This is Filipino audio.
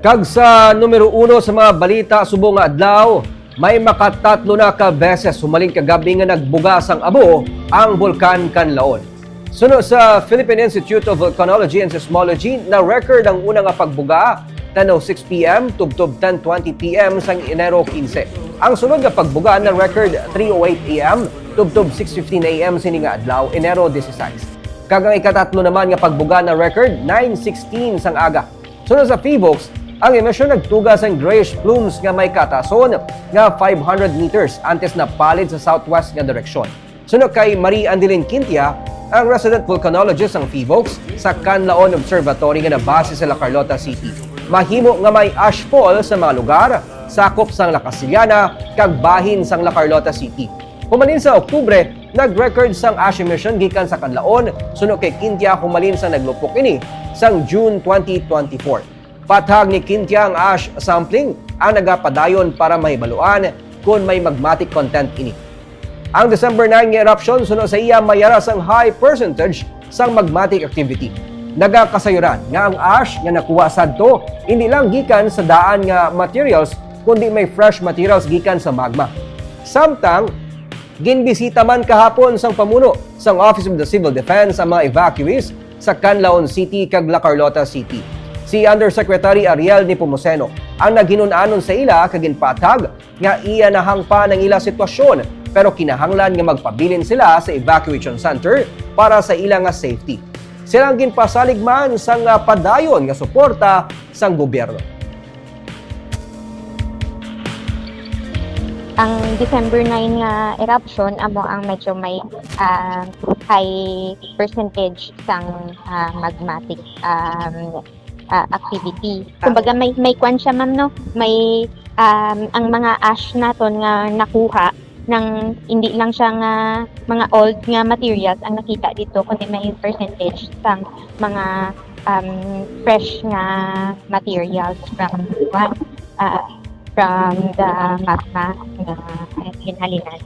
Kag sa numero uno sa mga balita subong nga adlaw, may makatatlo na ka beses humaling kagabi nga nagbugas ang abo ang bulkan Kanlaon. Suno sa Philippine Institute of Volcanology and Seismology na record ang unang nga pagbuga 10:06 PM tubtob 10:20 PM sang Enero 15. Ang sunod nga pagbuga na record 3:08 AM tubtob 6:15 AM sini nga adlaw Enero 16. Kagang ikatatlo naman nga pagbuga na record 9:16 sang aga. Sunod sa Phoebox, ang emisyon nagtuga sa grayish plumes nga may katason nga 500 meters antes na palid sa southwest nga direksyon. Sunod kay Marie Andilin Quintia, ang resident volcanologist ng Phoebox sa Canlaon Observatory nga nabase sa La Carlota City. Mahimo nga may ashfall sa mga lugar, sakop sang La Casillana, kag bahin sang La Carlota City. Humalin sa Oktubre, nag-record sang ash emission gikan sa Canlaon, suno kay Quintia humalin sa naglupok ini sang June 2024. Patag ni Quintia ang ash sampling ang nagapadayon para mahibaluan kung may magmatic content ini. Ang December 9 nga eruption suno sa iya mayara sang high percentage sang magmatic activity. Nagakasayuran nga ang ash nga nakuha sadto hindi lang gikan sa daan nga materials kundi may fresh materials gikan sa magma. Samtang ginbisita man kahapon sang pamuno sang Office of the Civil Defense ang mga evacuees sa Canlaon City kag La Carlota City. Si Undersecretary Ariel Nepomuceno ang naginunanon sa ila kag ginpatag nga iya nahang pa ng ila sitwasyon pero kinahanglan nga magpabilin sila sa evacuation center para sa ila nga safety. Silang ginpasalig man sang nga padayon nga suporta sang gobyerno. ang December 9 nga eruption amo ang medyo may ah, high percentage sang ah, magmatic um, ah, activity. Kumbaga may may kwan siya ma'am no, may um, ang mga ash naton nga nakuha ng hindi lang siya nga mga old nga materials ang nakita dito kundi may percentage sang mga um, fresh nga materials from uh, from the magma na hinhalinan.